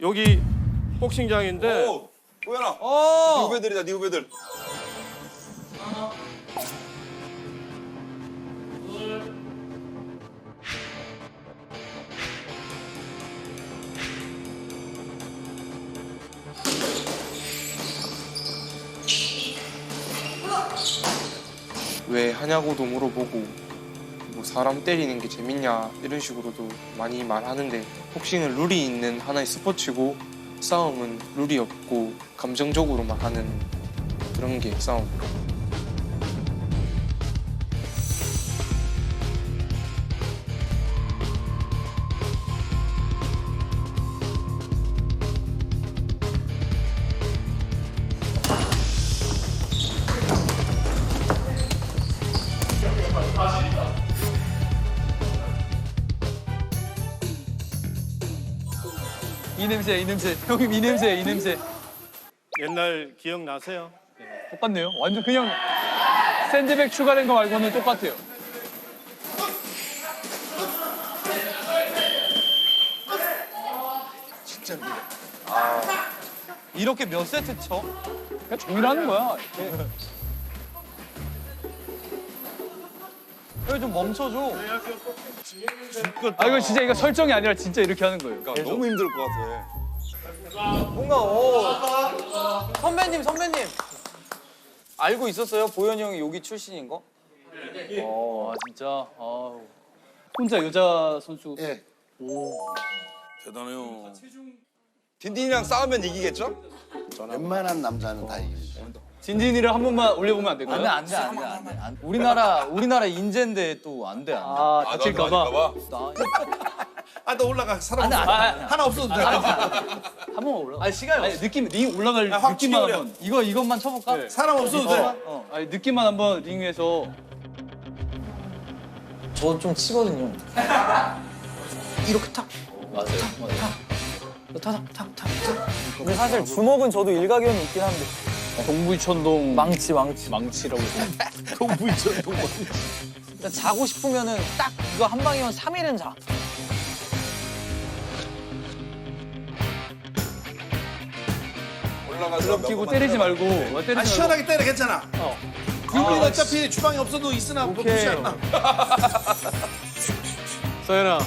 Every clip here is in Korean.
여기 복싱장인데 오, 보현아. 어. 네 후배들이다, 네 후배들. 왜 하냐고도 물어보고 뭐 사람 때리는 게 재밌냐 이런 식으로도 많이 말하는데 복싱은 룰이 있는 하나의 스포츠고 싸움은 룰이 없고 감정적으로만 하는 그런 게 싸움. 냄새, 이 냄새. 형님 이 냄새, 이 냄새. 옛날 기억나세요? 똑같네요. 완전 그냥 샌드백 추가된 거 말고는 똑같아요. 이렇게 몇 세트 쳐? 그냥 종일 하는 거야. 이렇게. 왜좀 멈춰줘. 아 이거 진짜 이거 설정이 아니라 진짜 이렇게 하는 거예요. 그러니까 너무 힘들 것 같아. 뭔가 어 선배님 선배님 알고 있었어요? 보현이 형이 여기 출신인 거? 어, 아, 진짜. 아우. 혼자 여자 선수. 예. 대단해요. 딘딘이랑 싸우면 이기겠죠? 웬만한 남자는 다 이기죠. 진진이를 한 번만 올려보면 안 될까요? 안돼 안돼 안돼 안돼. 안- 우리나라 우리나라 인재인데 또 안돼 안돼. 아, 아, 다칠까봐. 아, 너 올라가. 사람 안돼 없어. 안돼. 하나 없어도 돼. 한 번만 올라가. 아니 시간이 아니, 느낌, 네 올라갈 야, 확 느낌만. 한번. 이거 이것만 쳐볼까? 네. 사람 없어도 돼. 어. 아니, 느낌만 한번 링 위에서. 저 좀 치거든요. 이렇게 탁. 맞아요. 맞아요. 탁탁탁탁. 근데 사실 주먹은 저도 일가견이 있긴 한데. 동부이천동 망치 망치. 망치라고 해서. 동부이천 동부. 일단 자고 싶으면은 딱 이거 한 방이면 3일은 자. 올라가서 끼고 때리지 말고. 어, 때리지 아, 말고. 시원하게 때려. 괜찮아. 어. 육군 어차피 주방에 없어도 있으나 뭐 오케이. 부시 않나. 서연아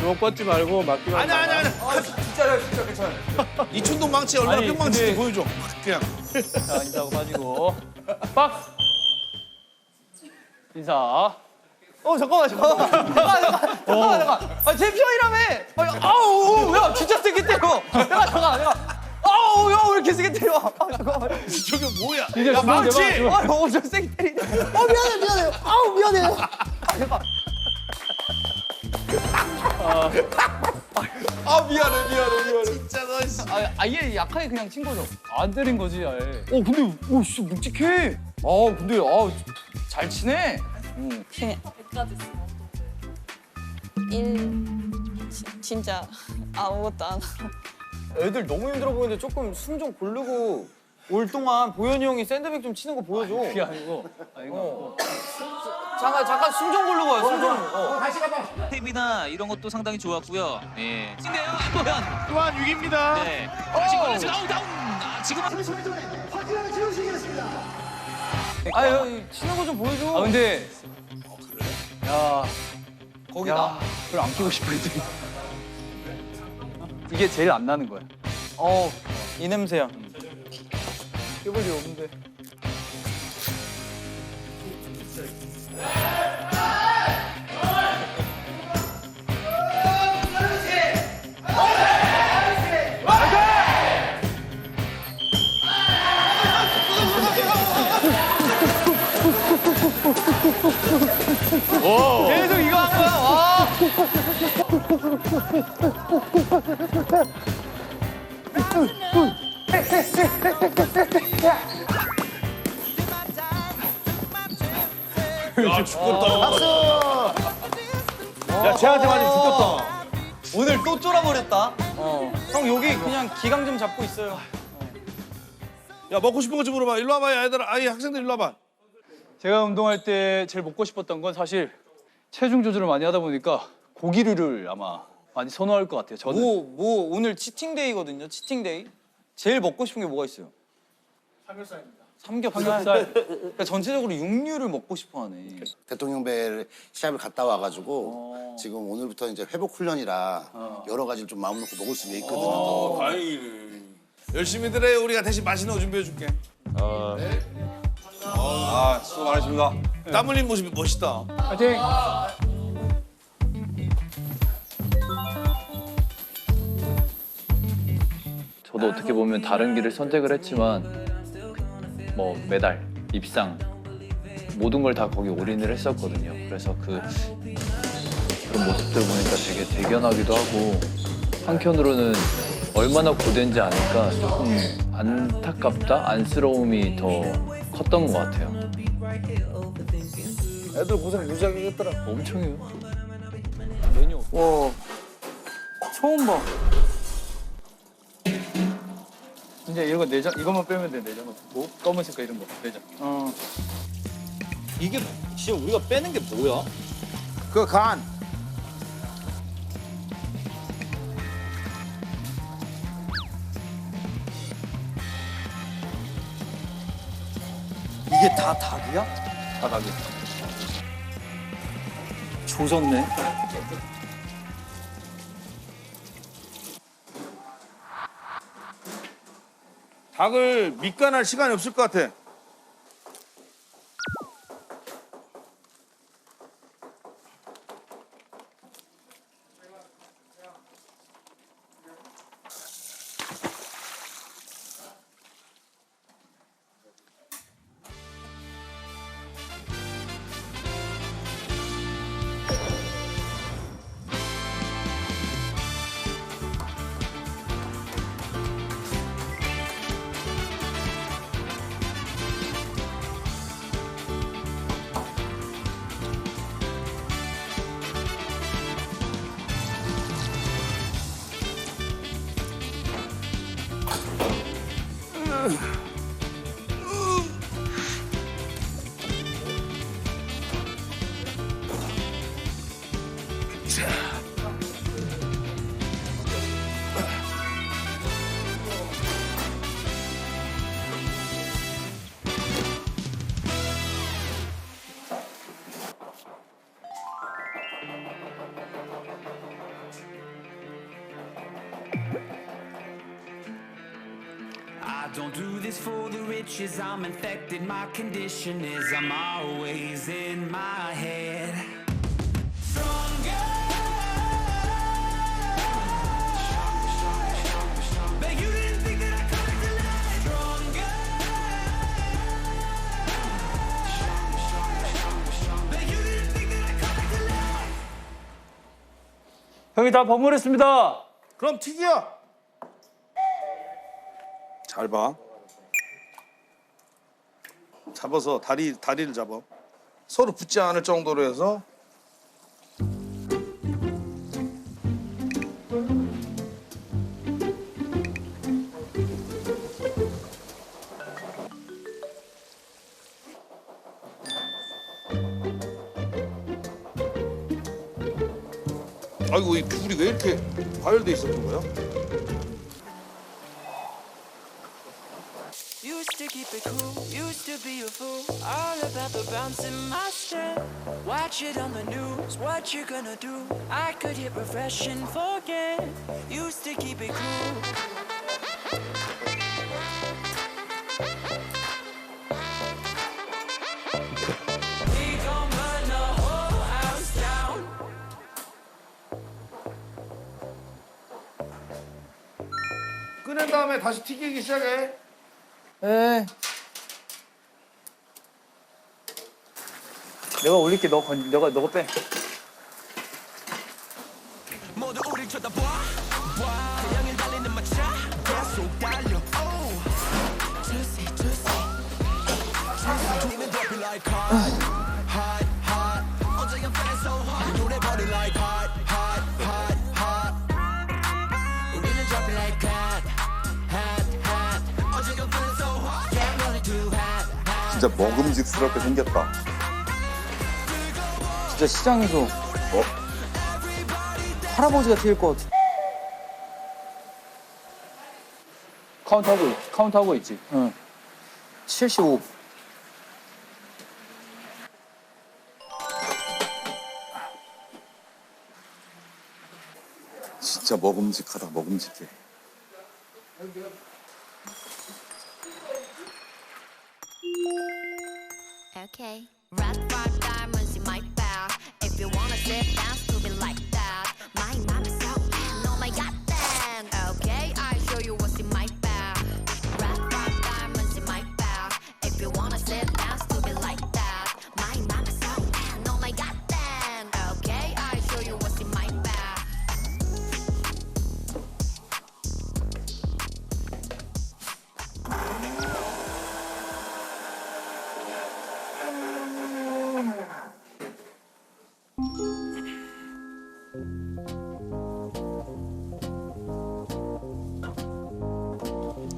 주먹 뻗지 말고 맞기만 아니야, 아니야, 아니야. 진짜 진짜 괜찮아. 이춘동 망치 얼마나 아니, 뿅망치인지 근데- 보여줘. 그냥. 자, 인사하고 빠지고. 빡! 인사. 어 잠깐만 잠깐만 잠깐만 잠깐만 잠깐만 잠깐만 아 챔피언이라며 아니, 아우 야 진짜 세게 때려 잠깐 잠깐 잠깐 아우 야왜 이렇게 세게 때려 아 잠깐만 저게 뭐야? 이제 야, 주먹 망치! 대박, 아 엄청 세게 때리네 어 미안해 미안해 아우 미안해 아 잠깐 아 미안해 미안해 미안해. 진짜 너 씨. 아 아예 약하게 그냥 친 거죠 안 때린 거지, 아예. 어 근데 오씨 묵직해 아 근데 아잘 치네 응. 그냥 100까지 쓰면 어떡해. 1 지- 진짜 아무것도 안 하고 애들 너무 힘들어 보이는데 조금 숨 좀 고르고 올 동안 보현이 형이 샌드백 좀 치는 거 보여줘 그게 아니고. 아, 이거. 어. 잠깐 잠깐 숨 좀 고르고 와요 숨 좀 어. 탭이나 이런 것도 상당히 좋았고요. 예. 진데요, 안보현. 또한 6입니다. 네. 다시 걸려서 아웃 다운. 아, 지금은 아, 야, 치는 거 좀 보여줘. 아, 근데. 야. 거기다. 야, 그걸 안 끼고 싶어 했더니. 이게 제일 안 나는 거야. 어, 이 냄새야. 껴볼 일 없는데. 계속 이거 한 거야. 와. 야, 쟤한테 맞으면 죽겠다. 오늘 또 쫄아버렸다. 어. 형 여기 그냥 기강 좀 잡고 있어요. 야, 먹고 싶은 거 좀 물어봐. 일로 와봐, 야, 얘들아. 아이 학생들 일로 와봐. 제가 운동할 때 제일 먹고 싶었던 건 사실 체중 조절을 많이 하다 보니까 고기류를 아마 많이 선호할 것 같아요. 저는 뭐, 뭐 오늘 치팅데이거든요. 치팅데이. 제일 먹고 싶은 게 뭐가 있어요? 삼겹살입니다. 삼겹살. 삼겹살. 그러니까 전체적으로 육류를 먹고 싶어 하네. 대통령 배 시합을 갔다 와가지고 지금 오늘부터 이제 회복 훈련이라 여러 가지를 좀 마음 놓고 먹을 수 있거든요. 또. 다행이네. 열심히들 해. 우리가 대신 맛있는 거 준비해 줄게. 아 수고 많으십니다. 땀 흘린 모습이 멋있다. 파이팅! 저도 어떻게 보면 다른 길을 선택을 했지만 뭐 메달, 입상 모든 걸 다 거기 올인을 했었거든요. 그래서 그 그런 모습들 보니까 되게 대견하기도 하고 한편으로는 얼마나 고된지 아니까 조금 안타깝다, 안쓰러움이 더 컸던 것 같아요. 애들 고생 무지하게 했더라. 엄청해요. 와, 처음 봐. 진짜 이런 거 내장 이것만 빼면 돼 내장 뭐 검은 색깔 이런 거 내장. 어. 이게 진짜 우리가 빼는 게 뭐야? 그 간. 이게 다 닭이야? 바닥에. 조졌네. 닭을 밑간할 시간이 없을 것 같아. Don't do this for the riches, I'm infected. My condition is I'm always in my head. 형이 다 버무렸습니다. 그럼 튀기야. 잘 봐. 잡아서 다리 다리를 잡아. 서로 붙지 않을 정도로 해서 아이고 이 귤이 왜 이렇게 과열돼 있었던 거야? Used to keep it cool, used to be a fool. All about the bounce in my step. Watch it on the news, what you gonna do? I could hit refresh and forget. Used to keep it cool. 꺼낸 다음에 다시 튀기기 시작해. 에. 내가 올릴게 너 건, 너가 너가 빼. 모두 우릴 쳐다봐 봐. 그냥은 달리는 마차 계속 달려 oh. Juicy, juicy. Juicy. 우리는 drop it like hot, hot, 진짜 먹음직스럽게 생겼다. 진짜 시장에서 할아버지가 튀길 것 같아. 카운트하고 있- 카운트하고 있지. 응. 75. 진짜 먹음직하다 먹음직해. okay. Rock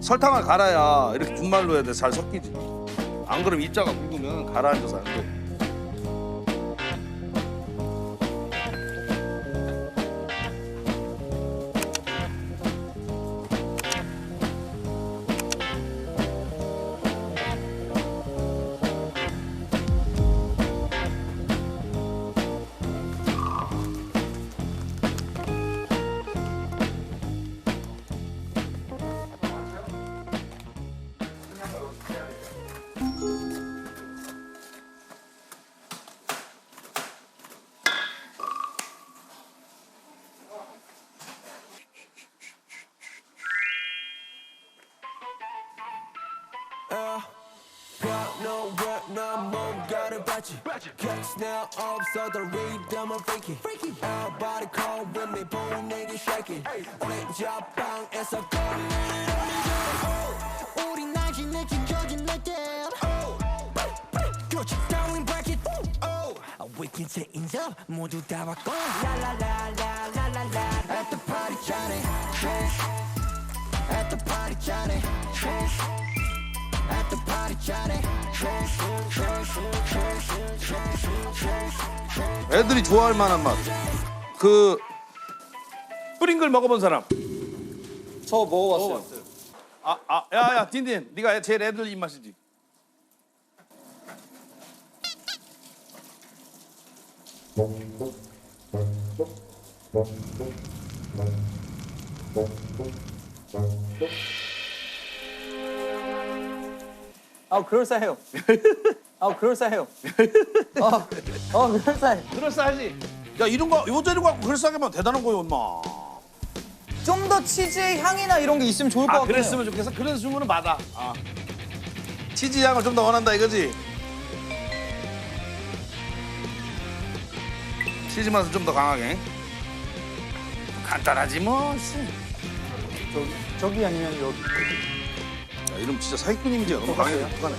설탕을 갈아야 이렇게 분말로 해야 돼. 잘 섞이지. 안 그러면 입자가 굵으면 가라앉아서 안 돼. 너 왜나 뭔가를 봤지 catch 없어도 리듬은 freaky Everybody call with me 분위기 shaking 왠지 앞방에서 거리는 우리 날씨 느낀 젖은 날들 그렇지 darling break it We can change up 모두 다 바꿔 라라라라라라라 At the party Johnny At the party Johnny At the party Johnny 애들이 좋아할 만한 맛. 그 뿌링글 먹어본 사람. 저 먹어봤어요. 아, 아, 야, 야, 딘딘, 네가 제일 애들 입맛이지. 아, 그럴싸해요. 아, 그럴싸해요. 아, 아, 그럴싸해. 그럴싸하지. 야, 이런 거, 요 재료 갖고 그럴싸하게 하면 대단한 거요, 엄마. 좀 더 치즈의 향이나 이런 게 있으면 좋을 것 아, 같아요. 그랬으면 좋겠어. 그래서 주문은 받아. 아. 치즈 향을 좀 더 원한다 이거지? 치즈 맛은 좀 더 강하게. 간단하지 뭐. 씨. 저기 아니면 여기. 야, 이름 진짜 사기꾼 이미지가 너무 강해. 어떡하네.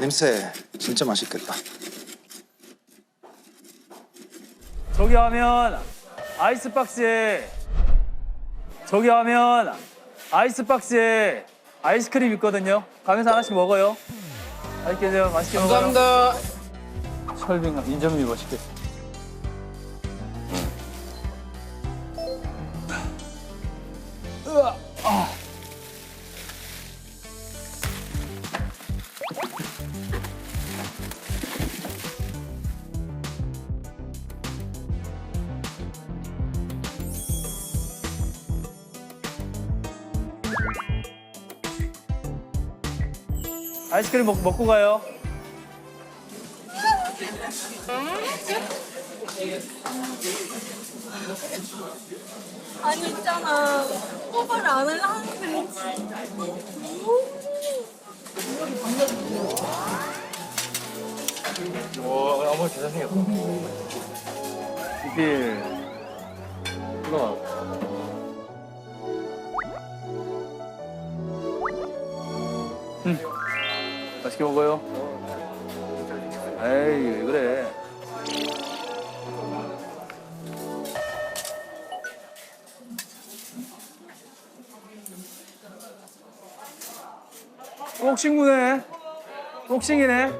냄새 진짜 맛있겠다. 저기 하면 아이스박스에 저기 하면 아이스박스에 아이스크림 있거든요. 가면서 하나씩 먹어요. 맛있게 드세요. 맛있게 먹어요. 감사합니다. 설빙아 인절미 맛있게. 으 아이스크림 먹, 먹고 가요. 아니 있잖아 호발 안 할라 하는데 와, 어머 진짜 생겼다. 이게 이거 맛있게 먹어요. 에이 왜 그래? 꼭 친이네.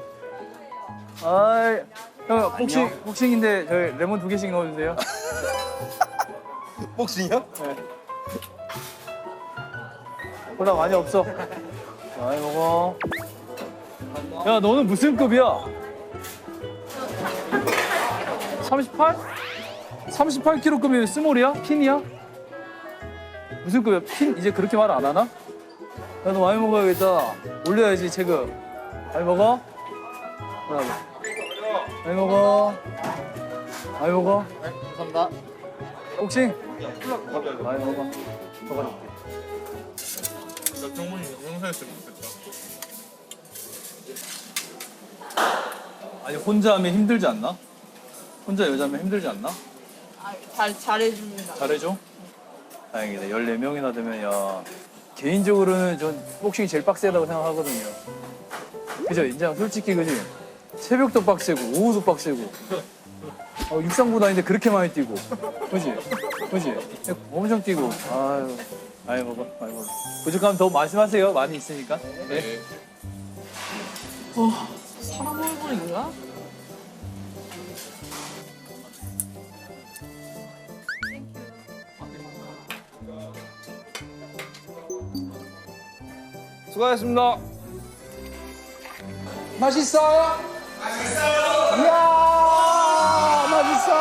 아이. 형 복싱 복싱인데 저희 레몬 두 개씩 넣어주세요. 복싱이요? 콜라 많이 없어. 많이 먹어. 야 너는 무슨 급이야? 38? 38kg급이면 스몰이야? 핀이야? 무슨 급이야? 핀 이제 그렇게 말 안 하나? 야너 많이 먹어야겠다. 올려야지 체급. 많이 먹어? 하나, 많이 먹어. 많이 먹어. 감사합니다. 복싱. 많이 먹어. 더 가줄게. 아니 혼자 하면 힘들지 않나? 혼자 여자면 힘들지 않나? 잘 잘해줍니다. 잘해줘? 다행이다 14명이나 되면 야 개인적으로는 전 복싱이 제일 빡세다고 생각하거든요 그죠? 인정 솔직히 그지? 새벽도 빡세고 오후도 빡세고 어, 육상부다인데 그렇게 많이 뛰고 그지? 그지? 엄청 뛰고 아유 많이 먹어 많이 먹어 부족하면 더 말씀하세요 많이 있으니까 네. 사 람 얼굴인가? 수고하셨습니다. 맛있어? 맛있어. 이야, 맛있어.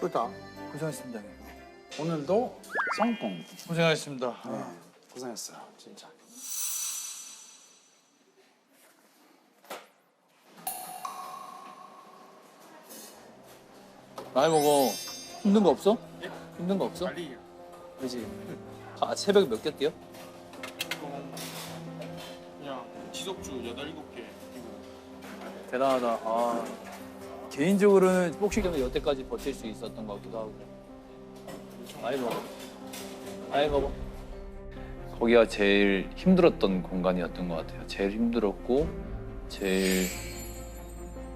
좋다. 고생하셨습니다. 오늘도 성공. 고생하셨습니다. 고생했어요, 진짜. 많이 먹어. 힘든 거 없어? 힘든 거 없어? 그지. 아 새벽에 몇 개 뛰어? 그냥 지속주 8, 7개 대단하다. 아 개인적으로는 때문에 여태까지 버틸 수 있었던 것 같기도 하고. 많이 먹어. 많이 먹어. 거기가 제일 힘들었던 공간이었던 것 같아요. 제일 힘들었고 제일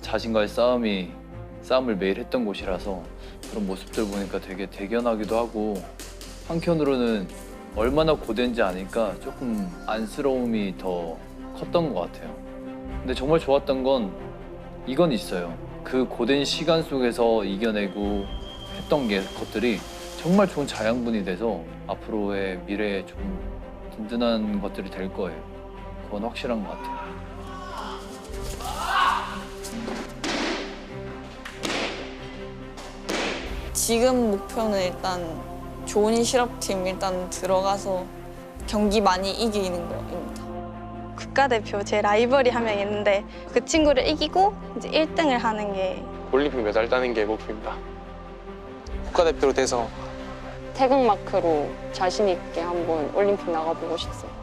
자신과의 싸움이 싸움을 매일 했던 곳이라서 그런 모습들 보니까 되게 대견하기도 하고 한편으로는 얼마나 고된지 아니까 조금 안쓰러움이 더 컸던 것 같아요. 근데 정말 좋았던 건 이건 있어요. 그 고된 시간 속에서 이겨내고 했던 게 것들이 정말 좋은 자양분이 돼서 앞으로의 미래에 좀 든든한 것들이 될 거예요. 그건 확실한 것 같아요. 지금 목표는 일단 좋은 실업팀 일단 들어가서 경기 많이 이기는 거입니다. 국가대표 제 라이벌이 한 명 있는데 그 친구를 이기고 이제 1등을 하는 게 올림픽 메달 따는 게 목표입니다. 국가대표로 돼서 태극 마크로 자신 있게 한번 올림픽 나가보고 싶어요.